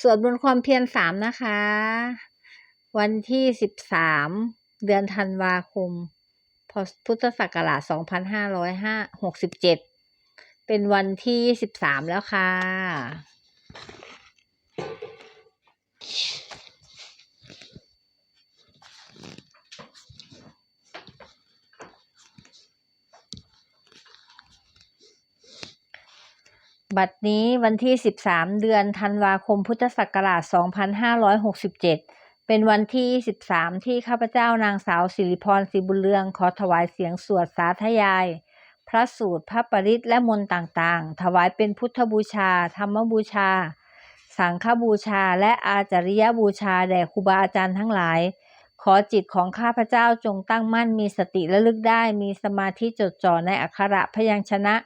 สวดบนความเพียรสามนะคะ วันที่สิบสามเดือนธันวาคม พพุทธศักราชสองพันห้าร้อยห้าหกสิบเจ็ดเป็นวันที่สิบสามแล้วค่ะ บัดนี้วันที่ 13 เดือนธันวาคมพุทธศักราช 2567 เป็นวันที่ 23 ที่ข้าพเจ้านางสาวสิริพรศรีบุญเรือง ขอถวายเสียงสวดสาธยาย พระสูตรพระปริตและมนต์ต่างๆ ถวายเป็นพุทธบูชา ธรรมบูชา สังฆบูชา และอาจาริยบูชาแด่ครูบาอาจารย์ทั้งหลาย ขอจิตของข้าพเจ้าจงตั้งมั่นมีสติระลึกได้มีสมาธิจดจ่อในอักขระพยัญชนะ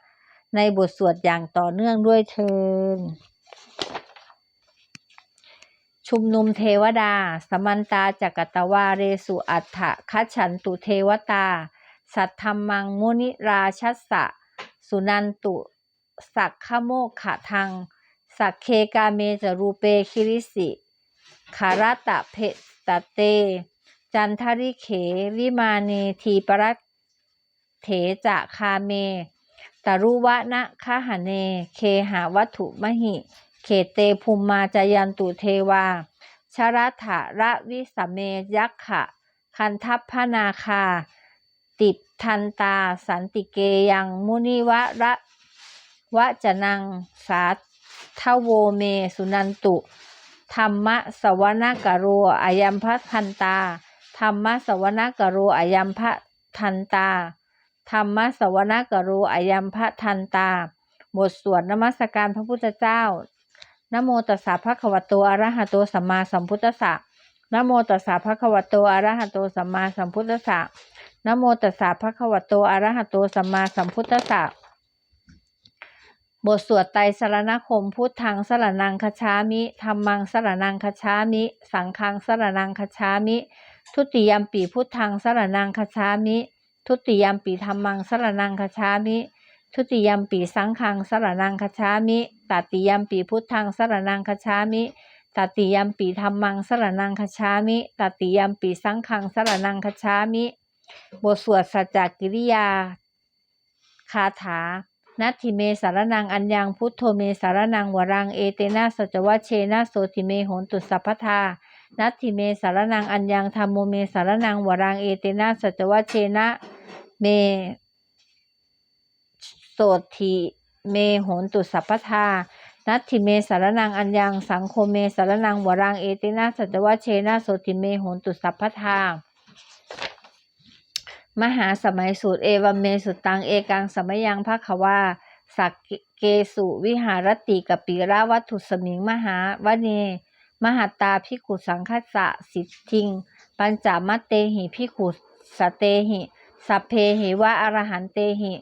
ในบทสวดอย่างต่อเนื่องด้วยเทินชุมนุมเทวดา สมันตาจักตวาเรสุอัฏฐคัจฉันตุเทวตา สัทธรรมังมุนิราชัสสะ สุนันตุ สักขโมขะทัง สักเคกาเมจรูเปคิริสิคารตะเพตเต จันทริเขวิมาเนทีปรัตเถจะคาเม ตรุวะนะคหเน เคหาวัตถุมหิ เขเตภูมิมาจายันตุเทวา ชรัฐะระวิสเมยักขะ คันทัพพนาคา ติดทันตาสันติเกยังมุนิวะระวะจนังสาทโวเมสุนันตุ ธรรมะสวนกโรอายัมพะทันตา ธรรมะสวนกโรอายัมพะทันตา ธรรมะสวนกโรอายัมพะทันตา บทสวดนมัสการพระพุทธเจ้านโมตัสสะภะคะวะโตอรหะโตสัมมาสัมพุทธัสสะนโมตัสสะภะคะวะโตอรหะโตสัมมาสัมพุทธัสสะนโมตัสสะภะคะวะโตอรหะโตสัมมาสัมพุทธัสสะบทสวดไตรสรณคมพุทธังสรนังคชามิธรรมังสรนังคชามิ สังฆังสรนังคชามิ ทุติยมปีพุทธังสรนังคชามิ ทุติยมปีธรรมังสรนังคชามิ ทุติยมปีสังฆังสรนังคชามิตติยมปีพุทธังสรนังคชามิตติยมปีธรรมังสรนังคชามิตติยมปีสังฆังสรนังคชามิ บทสวดสัจจกิริยา คาถานัตถิเมสารนังอัญญังพุทโธเมสารนังวรังเอเตนะสัจวัชเชนะโสติเมโหนตุสัพพทา นัตถิเมสารนังอัญญังธรรมโมเมสารนังวรังเอเตนะสัจวัชเชนะเมโสติเมโหนตุสัพพทานัตถิเมสารนังอัญญังสังโฆเมสารนังวรังเอเตนะสัจวัชเชนะโสติเมโหนตุสัพพทามหาสมัยสูตรเอวเมสุตังเอกังสมยังภควาสักเกสุวิหารติกปิราวัตถุสมิงมหาวเน มหาตาพิขุสังคัสะสิทธิง ปัญจมัตเตหิพิขุสเตหิสัพเพหิวะอรหันเตหิ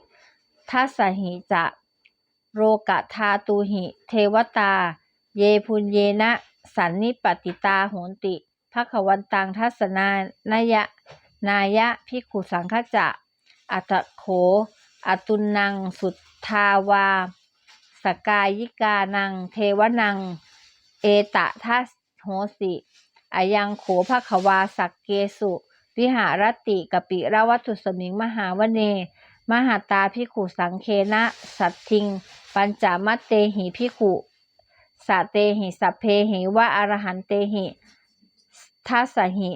ทัสหิจะโรกะทาตูหิ เทวตา เยพุญเยนะ สันนิปติตาโหนติภควันตังทัสนานายะ นายะพิขุสังคจะ อัตโข อตุนังสุทธาวา สกายิกานัง เทวนัง เอตะทัสโหสิอายังโขภควาสักเกสุ วิหารติกปิรวัตุสมิงมหาวเน มหาตาพิขุสังเคนะ สัตทิง ปัญจมัตเตหิพิขุสะเตหิสัพเพหิวะอรหันเตหิทัสหิ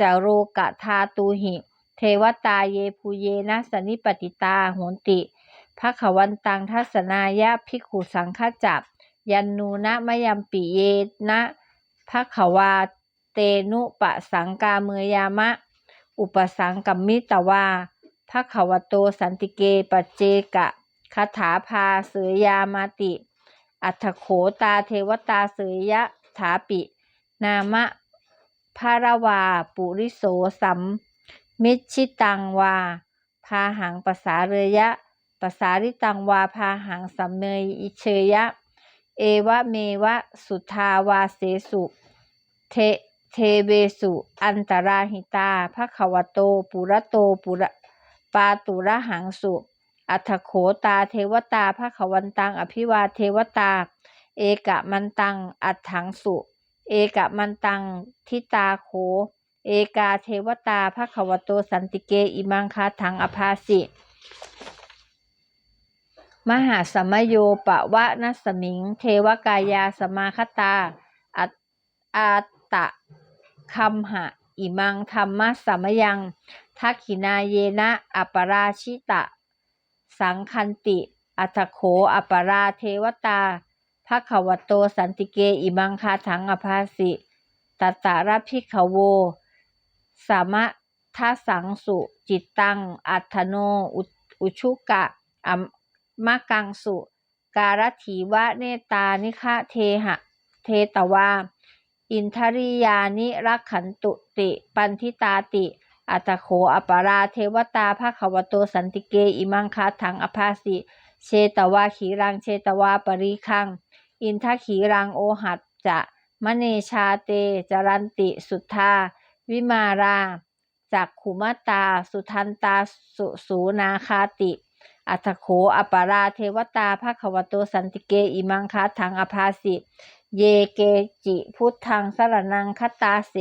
จโรกะทาตูหิ เทวตาเยภูเยนะสนิปติตาโหนติภควันตังทัสนายะพิขุสังฆจับ ยันนูนะมยัมปิเยนะภควาเตนุปะสังกาเมยามะ อุปสังกัมมิตวาภควโตสันติเกปเจกะคาถาพาเสยยามาติ อัฏฐโขตาเทวตาเสยยะถาปิ นามะภารวาปุริโสสัม มิชิตังวา พาหังปสาเรยะปสาริตังวา พาหังสัมเมยอิเชยะ เอวะเมวะ สุทาวาเสสุ เทเทเวสุ อันตราหิตาภควโต ปุระโตปุระปาตุระหังสุ อัฏฐโขตาเทวตาภควันตัง อภิวาเทวตา เอกะมันตัง อัฏฐังสุ เอกะมันตัง ทิตาโข เอกาเทวตาภควโตสันติเกอิมังคาทังอภาสิ มหาสมโยปะวะนัสมิง เทวกายาสมาคตาอัตอาตะคัมหะ อิมังธรรมะสมยังทักขินาเยนะ อัปปราชิตะ สังคันติ อัตโข อัปปราเทวตาภควโตสันติเก อิมังคาทังอภาสิตัตารพิขโว สามะทัสังสุ จิตตัง อัตโน อุอุชุกะอั มะกังสุ การถีวะเนตานิคะเทหะ เทตวา อินทริยานิรักขันตุติ ปันทิตาติ อัตโขอปปราเทวตาภาควโตสันติเกอิมังคาทังอภาสิเชตวาขีรังเชตวาปริคัง อินทขีรังโอหัตจะมะเนชาเตจรันติสุทธา วิมาราจักขุมตา สุทันตาสุสูนาคาติ อัตโขอปปราเทวตาภควโตสันติเกอิมังคาทังอภาสิ เยเกจิพุทธังสรนังคตาเส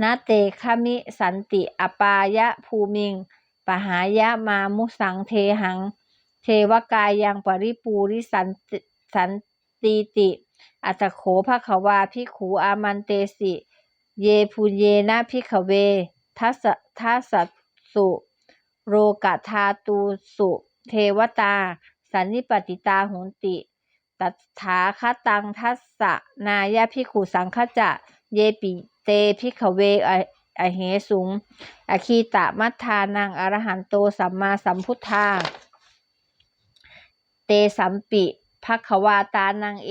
นาเตคมิสันติอปายะภูมิง ปหายะมามุสังเทหัง เทวกายยังปริปูริสันติสันตีติ อัตโขภควาพิขูอามันเตสิ เยพุเยนะพิขเวทัสทัสสุ โรกะทาตูสุเทวตา สันนิปติตาโหนติ ตัถาคตังทัสสะนายะพิขุสังคจะ เยปิเตพิขเวออเหสุง อคีตะมัทธานังอรหันโตสัมมาสัมพุทธา เตสัมปิภควาตานังเอ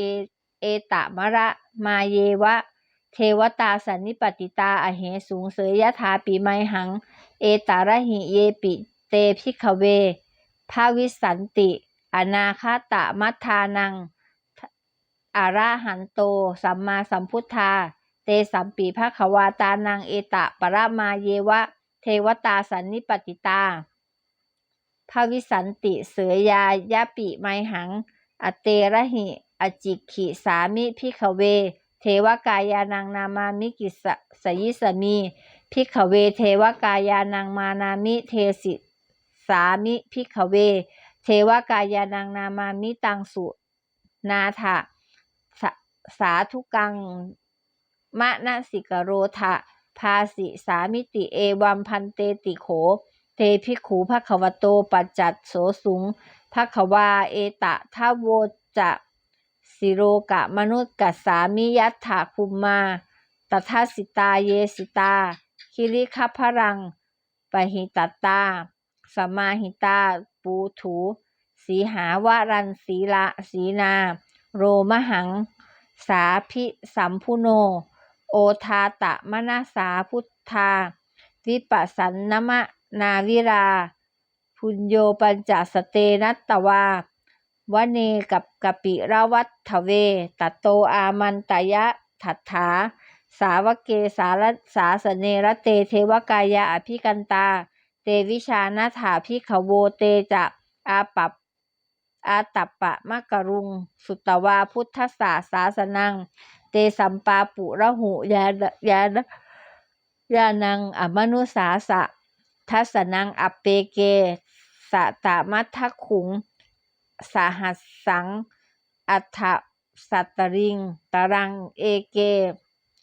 เอตะมะระมาเยวะ เทวตาสันนิปติตาอเหสุงเสยยะถาปิไมหัง เอตาระหิเยปิ เตพิขเวภาวิสันติ อนาคาตะมัทธานังอระหันโต สัมมาสัมพุทธา เตสัมปีภควาตานังเอตะปรมาเยวะ เทวตาสันนิปติตาภาวิสันติเสยยายะปิไมหัง อเตระหิ อจิกขิสามิพิขเว เทวกายานังนามามิกิสสยิสมี พิขเวเทวกายานังมานามิเทสิสามิพิขเว เทวกายานังนามามิตังสุนาถะสาสาธุกังมะนะสิกโรทะภาสิสามิติเอวัมพันเตติโขเตภิขูภควโตปัจจัตโสสุงภควาเอตะทาโวจะสิโรกะมนุษกัสสามิยัตถาคุมมาตถาสิตาเยสิตา คิริคัพพรังปหิตตาสมาหิตา ปูถู สีหาวรันสีละสีนา โรมหัง สาพิสัมพุโน โอทาตะมนาสาพุทธา วิปัสสันนมะนาวิรา พุญโยปัญจสเตนัตตวาวเนกับกปิรวัตถเวตโตอามันตยะถัตถา สาวกเกสารสาสเนรเตเทวกายะอภิกันตา เตวิชานาถาพิขโวเตจะอาปัปอาตัปปะมะกะรุง สุตตวาพุทธศาสาสนัง เตสัมปาปุระหุยายายานังอมนุสาสะทัสนังอัปเปเกสะตามัทขุง สหัสสัง อัฏฐสัตตริง ตรังเอเก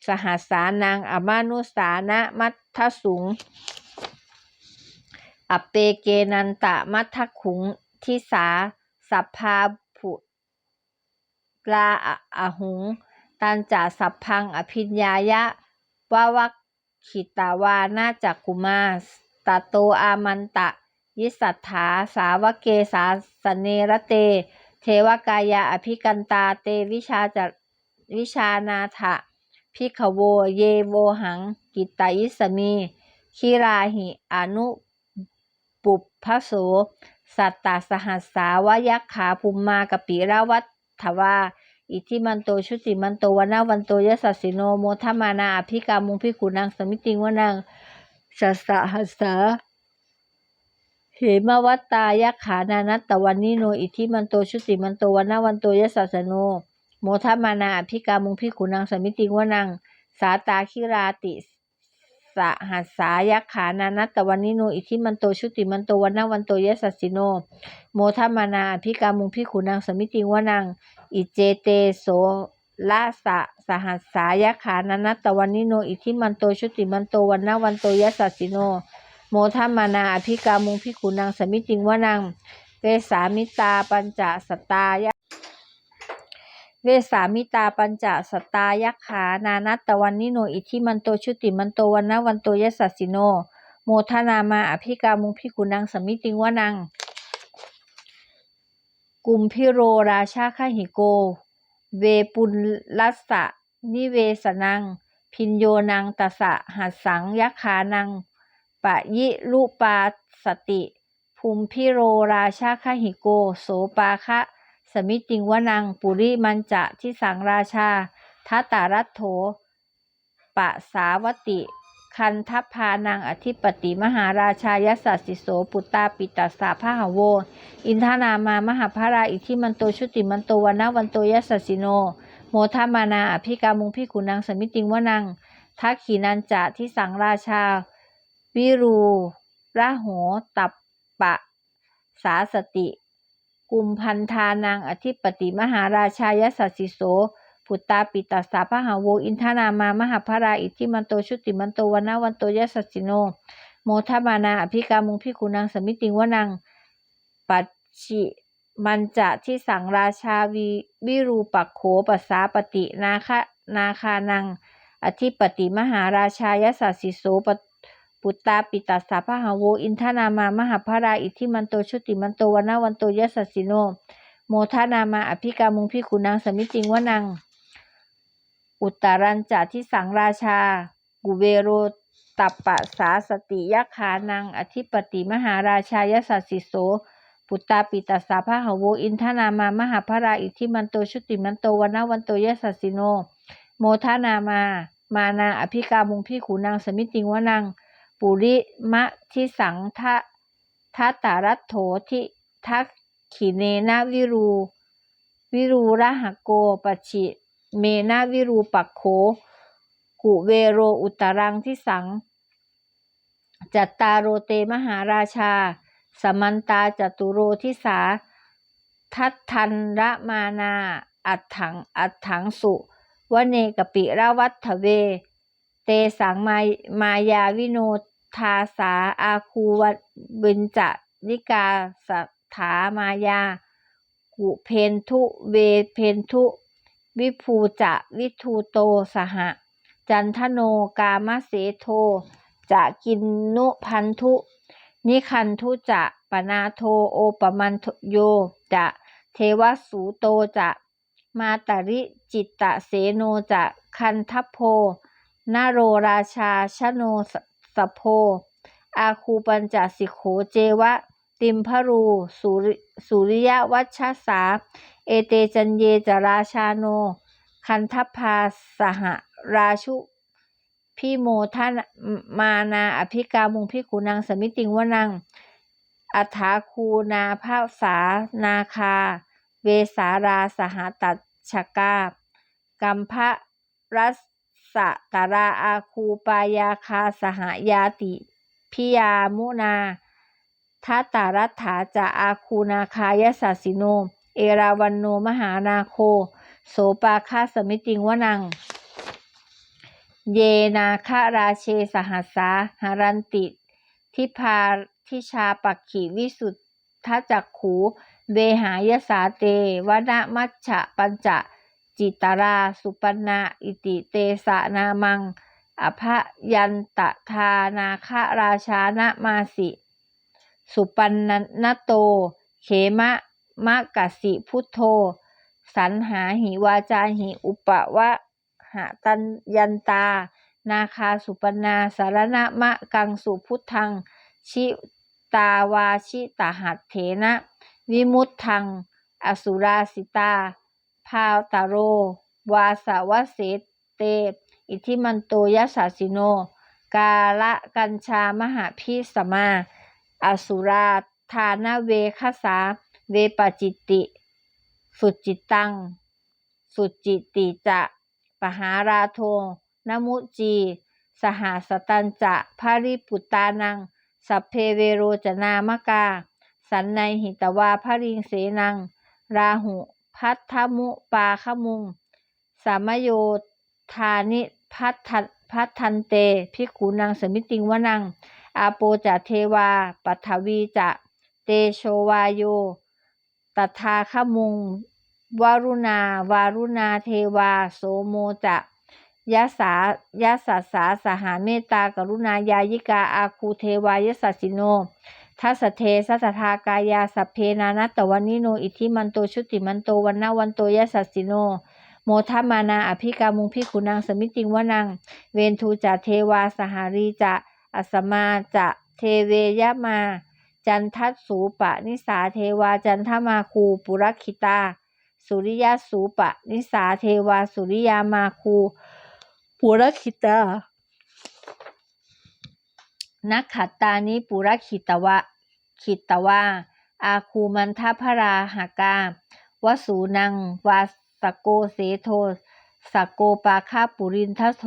สหัสานัง อมานุสานะมัททสุง อเปเกนันตะมัททขุงทิสา สัพพาภุลาอะหุง ตันจาสัพพังอภิญญายะวะวัคขิตาวานาจักกุมาสตโตอามันตะ ยิสัทธาสาวเกสาสเนระเต เทวกายะอภิกันตาเตวิชาจวิชานาถะ พิขโว เยโวหัง กิตตยิสมีคิราหิอนุปุปพโส สัตตสหัสสาวยักขาภูมมากปิระวัตถวาอิทิมันโตชุติมันโตวนาวันโตยสัสสิโนโมทมานาอภิกามุงพิขุนังสมิติงวนังสัสสะหัสสาเหมวัตตายักขานานัตตวันนิโน อิทิมันโตชุติมันโตวนาวันโตยสัสโน โมทัมานาอภิกามุงพิขุนังสมิติวนัง สาตาคิราติสหัสสายักขานานัตตวันนิโนอิทิมันโตชุติมันโตวันนาวันโตยสัสสิโน โมทัมานาอภิกามุงพิขุนังสมิติวนัง อิเจเตโสละสะสหัสสายขานานัตตวันนิโนอิทิมันโตชุติมันโตวันนาวันโตยสัสสิโน โมทัมานาอภิกามุงพิขุนังสมิติวนังเวสามิตาปัญจสตตายะ เวสามิตาปัญจสตายักขา นานัตตวันนิโน อิทิมันโตชุติมันโตวันนาวันโตยสัสสิโน โมทนามาอภิกามุงพิกุนังสมิติงวนัง กุมพิโรราชาคหิโก เวปุลลัสสะนิเวสนัง พินโยนังตสะหัสสังยักขานัง ปะยิลุปาสติ ภูมิพิโรราชาคหิโก โสปาคะ สมิติงวนัง ปุริมันจะทิสังราชาทัตารัตโถปะสาวติ คันทัพพานังอธิปติมหาราชายสัสสิโสปุตตาปิตัสสะพหโว อินทานามามหาภราอิทิมันโตชุติมันโตวนาวันโตยสัสสิโน โมทามานาอภิกามุงพิกุนังสมิติงวนังทักขีนันจะที่สังราชา วิรูระโหตัปปะสาสติ กุมพันธานังอธิปติมหาราชายสัสสิโสพุตตาปิตัสสะพหาโวอินทานามามหาภราอิทิมันโตชุติมันโตวนาวันโตยสัสสิโน โมทามานาอภิกามุงพิกุนังสมิติงวนังปัจฉิมันจะที่สังราชาวีวิรูปักโขปัสสาปตินาคนาคานัง อธิปติมหาราชายสัสสิโสป ปุตตาปิตัสสะพหาโวอินทนามามหาภราอิทิมันโตชุติมันโตวนาวันโตยสัสสิโน โมทนามาอภิกามุงพิคุนังสมิติงวนัง อุตตรัญจะที่สังราชา กุเวโรตัปปะสาสติยักขานัง อธิปติมหาราชายสัสสิโส ปุตตาปิตัสสะพหาโวอินทนามามหาภราอิทิมันโตชุติมันโตวนาวันโตยสัสสิโน โมทนามา มานาอภิกามุงพิขุนังสมิติงวนัง ปุริมะทิสังทะทัตตารัตโถทิทักขิเนนะวิรู วิรูระหะโกปจฉิเมนะวิรูปักโข กุเวโรอุตรังทิสัง จัตตารโรเตมหาราชา สมันตาจตุโรทิสา ทัตทันระมานา อัฏถัง อัฏถังสุวเนกปิระวัตเว เตสังมามายาวิโน ทาสาอาคูวเบญจนิกาสถามายา กุเพนทุเวเพนทุ วิภูจะวิทูโตสห จันทโนกามเสโท จะกินนุพันธุนิคันทุจะปนาโทโอปมันโย จะเทวสูโตจะมาตริจิตตะเสโนจะคันทัพโพนาโรราชาชโน สโพ อาคูปัญจสิโขเจวะ ติมพรูสุริสุริยวัชสา เอเตจันเยจราชาโน คันทัพพาสหราชุพิโมทนมานาอภิกามุงพิกุนังสมิติงวนังอัฐาคูนาภาษานาคา เวสาราสหตัชชกากัมพะรัส สะตาราอาคูปายาคาสหายาติพิยามุนาทัตตารัฐาจะอาคูนาคายสัสิโน เอราวันโนมหานาโค โสปาคาสมิติงวนัง เยนาคาราเชสหัสาหารันติ ทิพาทิชาปักขีวิสุทธจักขูเวหายสาเตวนะมัชฉะปัญจะ จิตตารา สุปนาอิติเตสะนามัง อภยันตทานาคราชานะมาสิ สุปันนโต เขมะมะกะสิพุทโธ สันหาหิวาจาหิอุปวะหะตัญยันตา นาคาสุปนาสารณะมะกังสุพุทธัง ชิตาวาชิตาหัตเถนะ วิมุตทัง อสุราสิตา พาวตาโร วาสาวเสเต อิทิมันโตยสาสิโน กาละกัญชามหาพิสมา อสุราทานาเวคสา เวปจิตติสุจิตตัง สุจิติจะปหาราโทนมุจี สหสตันจะภาริปุตตานัง สัพเพเวโรจนามกา สันในหิตวาภริงเสนัง ราหุ พัทธมุปาขมุง สามโยธานิพัทธพัทธันเตภิกขุนังสมิติงวนัง อาโปจะเทวา ปัทวีจะเตโชวาโยตถาคมุงวารุณาวารุณาเทวา โสโมจะยะสายะสัสสาสหาเมตตากรุณายายิกาอาคูเทวายสัสสิโน ทัสเทสัสทากายาสัพเพนานัตวันิโน อิทิมันโตชุติมันโตวันนาวันโตยสัสสิโน โมทัมานาอภิกามุงพิกุนังสมิติงวนัง เวนทูจะเทวาสหารีจะอัสมาจะเทเวยมา จันทัสสูปะนิสาเทวาจันทมาคูปุรคิตา สุริยสูปะนิสาเทวาสุริยามาคูปุรคิตานักขัตตานิปุรคิตวะ ขิตวา อาคูมันทพราหากาวสูนัง วาสโกเสโทสโกปาคาปุรินทโท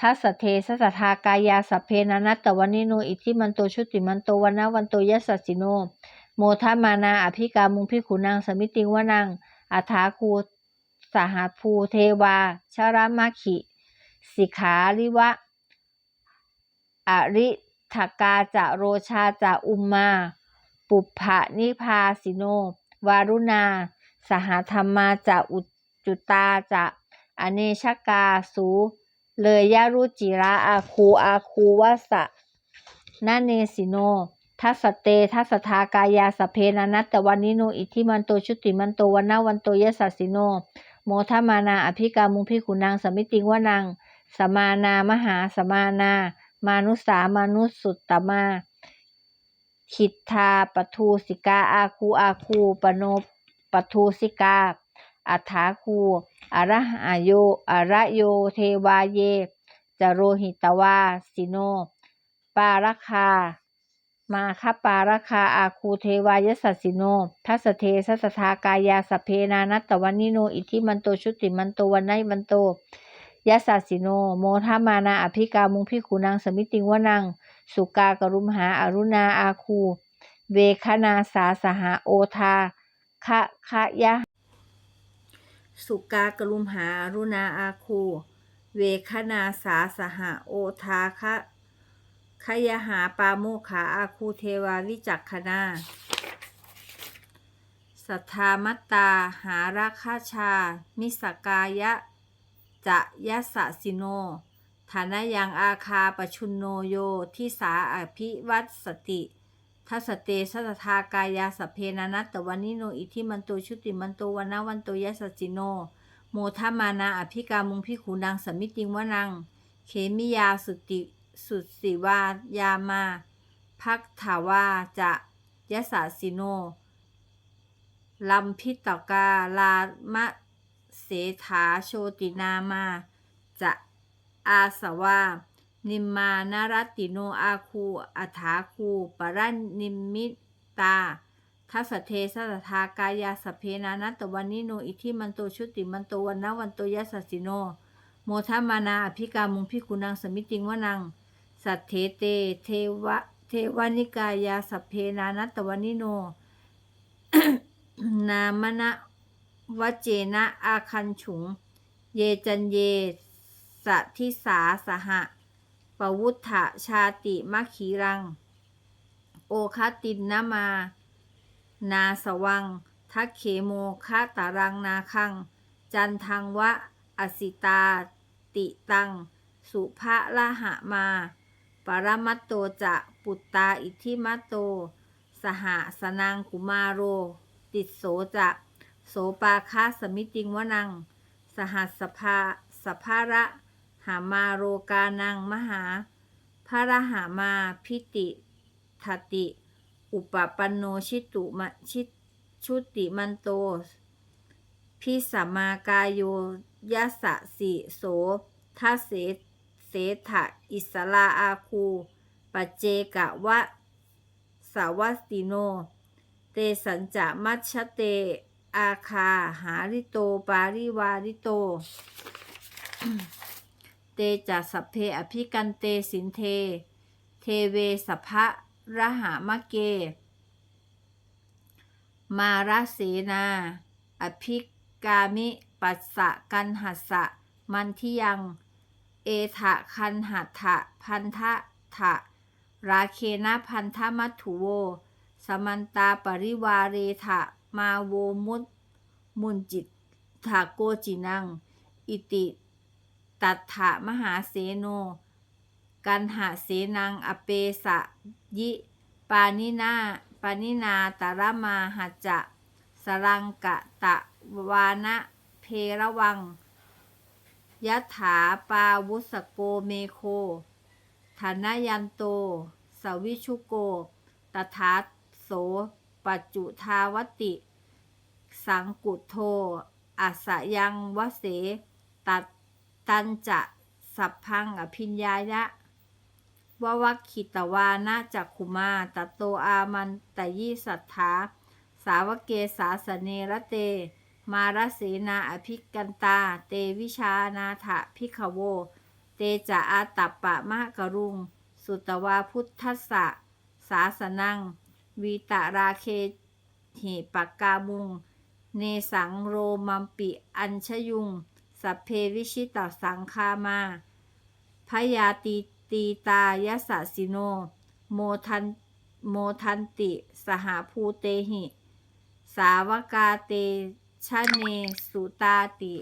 ทัสเทสัสสทากายาสเพนานัตตวันิโน อิทิมันโตชุติมันโตวันนาวันโตยสสสิโน โมทัมานาอภิกามุงพิขุนังสมิติงวนังอัฐาคูสหภูเทวา ชรมาขิ สิขาลิวะ อริ ทกาจะโรชาจะอุมมา ปุพะนิพาสิโน วารุณา สหธรรมาจะอุจุตาจะอเนชกาสู เลยยารุจิระอาคูอาคูวะสะนาเนสิโน ทัสเต ทัสทากายาสเพนานัตตวันนิโน อิทิมันโตชุติมันโตวันนาวันโตยสัสิโน โมทัมานา อภิกามุงพิขุนังสมิติงวนังสมานามหาสมานา มานุสามานุสุตตมาคิทธาปทูสิกาอาคูอาคูปโนปทูสิกาอัฏฐาคูอระหโยอระโยเทวาเยจโรหิตวาสิโน ปาราคา มาคปาราคาอาคูเทวายสัสสิโน ทัสเทสัสสทากายาสเพนานัตตวันิโน อิทิมันโตชุติมันโตวันไนมันโต ยัสสสิโน โมทัมานาอภิกามุงพิขุนังสมิติงวนัง สุกากรุมหาอรุณาอาคู เวคนาสาสหาโอทาคะคะยะ สุกากรุมหาอรุณาอาคู เวคนาสาสหาโอทาคะขยหาปาโมขาอาคูเทวาวิจักขนาสัทธามัตตาหาราคาชา มิสกายะ จะยัสสะสิโน ฐานะยังอาคาปชุนโนโยทิสาอภิวัตสติทัสเตสัสทากายาสเพนานัตตวันิโนอิทิมันโตชุติมันโตวันนาวันโตยัสสสิโน โมทัมานาอภิกามุงพิขูนังสมิติงวนัง เขมิยาสุติสุสิวายามาพักถาวาจะยสสสิโนลัมพิตกาลามะ เสถาโชตินามา จะอาสวา นิมมานารติโนอาคูอัฐาคูปรันนิมมิตาทัสเทสัสทากายาสเพนานัตตวันนิโนอิทิมันโตชุติมันโตวันนวันโตยัสสสิโน โมทัมานาอภิกามุงพิกุนังสมิติงวนัง สัทเทเตเทวะเทวานิกายาสเพนานัตตวันิโน นามนะ วเจนะอาคันฉุง เยจันเยสทิสาสหะปวุฒะชาติมะขีรัง โอคตินนามา นาสวัง ทักเขโมคะตารังนาคัง จันทังวะอสิตา ติตัง สุภะละหะมา ปรมัตโตจะปุตตาอิทิมัตโต สหสนังกุมารโร ติโสจะ โสปาคาสมิติงวนัง สหัสภาสภาระหามาโรกานังมหา พระหามาพิติทติ อุปปันโนชิตุมชิชุติมันโต พิสัมมากายโยยัสสะสิโสทัสเสเสถะอิสลาอาคู ปัจเจกะวะสาวัสติโน เตสัญจะมัชเต อาคา หาริโต ปาริวาริโต เตจัสสพเพอภิกันเตสินเท เทเวสภะระหามะเก มาราเสนา อภิกามิ ปัสสะกันหัสสะ มันทิยัง เอทะคันหัตถะพันทะทะราเคนะพันธมัตถุโว สมันตาปริวาเรทะ มาโวมุตมุนจิตถาโกจินัง อิติ ตัถะมหาเสโน กันหาเสนัง อเปสะยิ ปานินาปานินาตาระมาหัจะ สรังกะตะวานะเพระวังยัตถาปาวุสโกเมโคธนยันโต สวิชุโก ตถาโสปัจจุทาวติ สังกุโทอัสสยังวเสตัดตันจะสัพพังอภิญญายะววัคิตวานะจักขุมาตัตโตอามันตยิสัทธา สาวเกสาสเนระเต มารเสนาอภิกันตา เตวิชานาถะพิขโว เตจะอาตัปปะมะกรุง สุตวาพุทธัสสะ สาสนัง วีตาราเคหิปักกามุง เนสังโรมัมปิอัญชยุง สัพเพวิชิตสังคามาพยาตีตีตายสสสิโน โมทันโมทันติ สหาภูเตหิ สาวกาเตชะเนสุตาติ